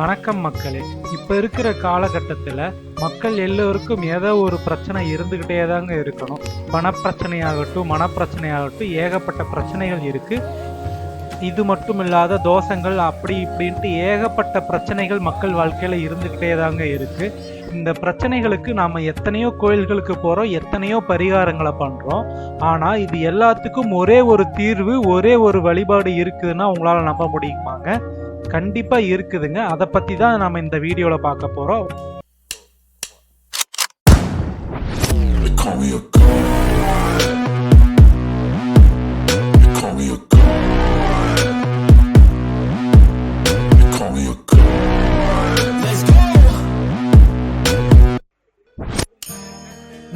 வணக்கம் மக்களே. இப்போ இருக்கிற காலகட்டத்தில் மக்கள் எல்லோருக்கும் ஏதோ ஒரு பிரச்சனை இருந்துக்கிட்டே தாங்க இருக்கணும். பணப்பிரச்சனையாகட்டும் மனப்பிரச்சனையாகட்டும் ஏகப்பட்ட பிரச்சனைகள் இருக்குது இது மட்டும் இல்லாத தோஷங்கள் அப்படி இப்படின்ட்டு ஏகப்பட்ட பிரச்சனைகள் மக்கள் வாழ்க்கையில் இருந்துக்கிட்டே தாங்க இருக்குது இந்த பிரச்சனைகளுக்கு நாம் எத்தனையோ கோயில்களுக்கு போகிறோம் எத்தனையோ பரிகாரங்களை பண்ணுறோம் ஆனால் இது எல்லாத்துக்கும் ஒரே ஒரு தீர்வு ஒரே ஒரு வழிபாடு இருக்குதுன்னா உங்களால் நம்ப முடியுமாங்க? கண்டிப்பாக இருக்குதுங்க. அதை பற்றி தான் நம்ம இந்த வீடியோவில் பார்க்க போகிறோம்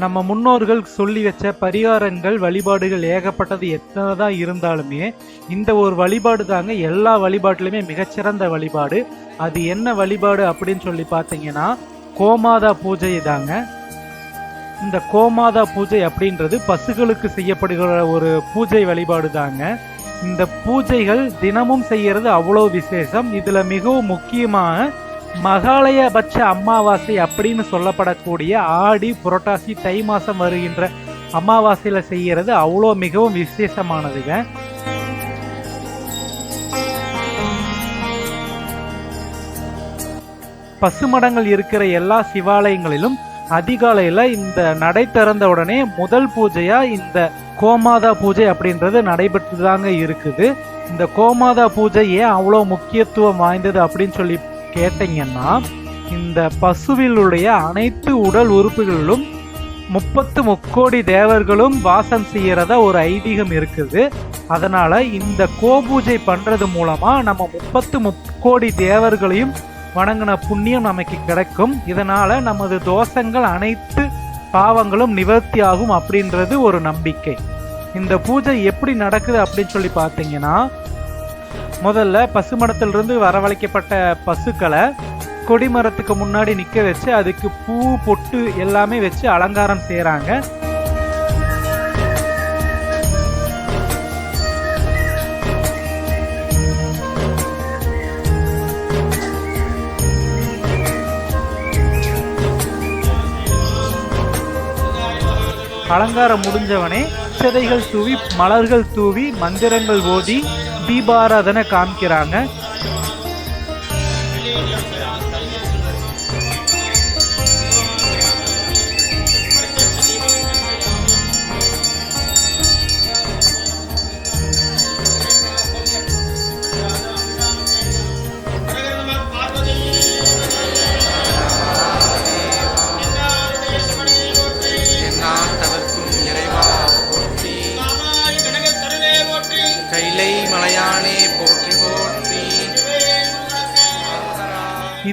நம்ம முன்னோர்கள் சொல்லி வச்ச பரிகாரங்கள் வழிபாடுகள் ஏகப்பட்டது எத்தனை தான் இருந்தாலுமே இந்த ஒரு வழிபாடு தாங்க எல்லா வழிபாட்டிலுமே மிகச்சிறந்த வழிபாடு. அது என்ன வழிபாடு அப்படின்னு சொல்லி பார்த்தீங்கன்னா கோமாதா பூஜை தாங்க. இந்த கோமாதா பூஜை அப்படின்றது பசுகளுக்கு செய்யப்படுகிற ஒரு பூஜை வழிபாடு தாங்க. இந்த பூஜைகள் தினமும் செய்யறது அவ்வளோ விசேஷம். இதில் மிகவும் முக்கியமாக மகாலயபட்ச அமாவாசை அப்படின்னு சொல்லப்படக்கூடிய ஆடி புரட்டாசி தை மாசம் வருகின்ற அமாவாசையில செய்யறது அவ்வளோ மிகவும் விசேஷமானதுங்க. பசுமடங்கள் இருக்கிற எல்லா சிவாலயங்களிலும் அதிகாலையில இந்த நடை திறந்த உடனே முதல் பூஜையா இந்த கோமாதா பூஜை அப்படின்றது நடைபெற்று தாங்க இருக்குது. இந்த கோமாதா பூஜை ஏன் அவ்வளோ முக்கியத்துவம் வாய்ந்தது அப்படின்னு சொல்லி கேட்டீங்கன்னா இந்த பசுவிலுடைய அனைத்து உடல் உறுப்புகளிலும் முப்பத்து முக்கோடி தேவர்களும் வாசம் செய்கிறத ஒரு ஐதீகம் இருக்குது. அதனால் இந்த கோபூஜை பண்ணுறது மூலமாக நம்ம முப்பத்து முக்கோடி தேவர்களையும் வணங்கின புண்ணியம் நமக்கு கிடைக்கும். இதனால் நமது தோஷங்கள் அனைத்து பாவங்களும் நிவர்த்தி ஆகும் அப்படின்றது ஒரு நம்பிக்கை. இந்த பூஜை எப்படி நடக்குது அப்படின்னு சொல்லி பார்த்தீங்கன்னா முதல்ல பசுமடத்திலிருந்து வரவழைக்கப்பட்ட பசுக்களை கொடிமரத்துக்கு முன்னாடி நிற்க வச்சு அதுக்கு பூ பொட்டு எல்லாமே வச்சு அலங்காரம் செய்கிறாங்க அலங்காரம் முடிஞ்சவனே சிதைகள் தூவி மலர்கள் தூவி மந்திரங்கள் ஓதி தீபாராதனை காமிக்கிறாங்க.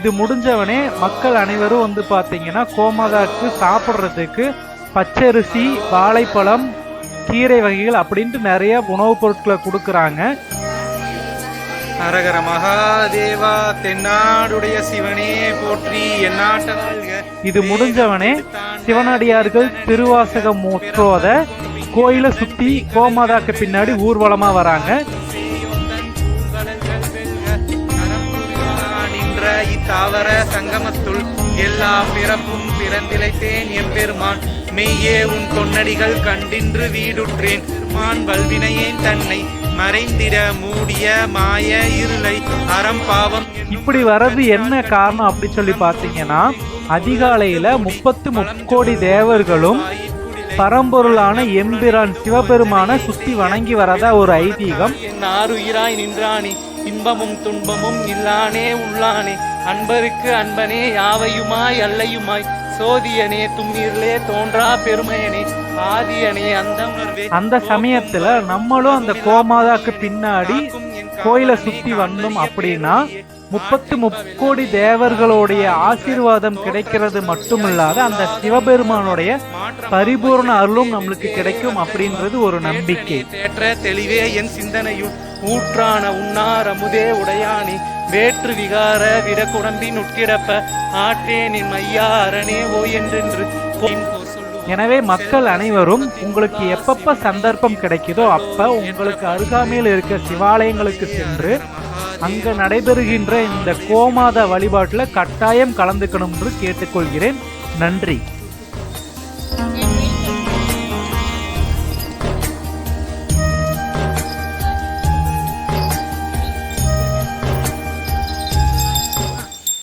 இது முடிஞ்சவனே மக்கள் அனைவரும் வந்து பார்த்தீங்கன்னா கோமாதாக்கு சாப்பிட்றதுக்கு பச்சரிசி வாழைப்பழம் கீரை வகைகள் அப்படின்ட்டு நிறைய உணவுப் பொருட்களை கொடுக்குறாங்க. ஹரஹர மகாதேவா தென்னாடுடைய சிவனே போற்றி இது முடிஞ்சவனே சிவனடியார்கள் திருவாசகம் முற்றோத கோயிலை சுத்தி கோமாதாக்கு பின்னாடி ஊர்வலமா வராங்க. இத்தாவர சங்கமத்துள் எல்லா பிறப்பும் பிறந்திழைத்தேன் எம்பெருமான் மெய்யே உன் தொன்னடிகள் கண்டின்று வீடுற்றேன் மான் வல்வினையேன் தன்னை மறைந்திட மூடிய மாய இருளை அறம் பாவம் இப்படி வர்றது என்ன காரணம் அப்படி சொல்லி பார்த்தீங்கன்னா அதிகாலையில முப்பத்து முக்கோடி தேவர்களும் பரம்பொருளான எம்பிரான் சிவபெருமான சுத்தி வணங்கி வரதா ஒரு ஐதீகம் ஆறுயிராய் நின்றானே இன்பமும் துன்பமும் இல்லானே உள்ளானே அன்பருக்கு அன்பனே யாவையுமாய் அல்லையுமாய். சோதியனே தும்மிரிலே தோன்றா பெருமையனே ஆதியனே அந்த அந்த சமயத்துல நம்மளும் அந்த கோமாதாக்கு பின்னாடி கோயிலை சுத்தி வந்தோம் அப்படின்னா முப்பத்து முக்கோடி தேவர்களுடைய ஆசீர்வாதம் கிடைக்கிறது மட்டுமில்லாத அந்த சிவபெருமானுடைய பரிபூர்ண அருளும் நம்மளுக்கு கிடைக்கும் அப்படின்றது ஒரு நம்பிக்கை. தேற்ற தெளிவே என் சிந்தனையுள் ஊற்றான உன்னார் அமுதே உடையானே. வேற்று விகார விடக்குடம்பின் உட்கிடப்ப ஆற்றேனின் மையா அரணே ஓ என்றென்று எனவே மக்கள் அனைவரும் உங்களுக்கு எப்பப்ப சந்தர்ப்பம் கிடைக்குதோ அப்ப உங்களுக்கு அருகாமையில் இருக்க சிவாலயங்களுக்கு சென்று அங்கு நடைபெறுகின்ற இந்த கோமாத வழிபாட்டில் கட்டாயம் கலந்துக்கணும் என்று கேட்டுக்கொள்கிறேன். நன்றி.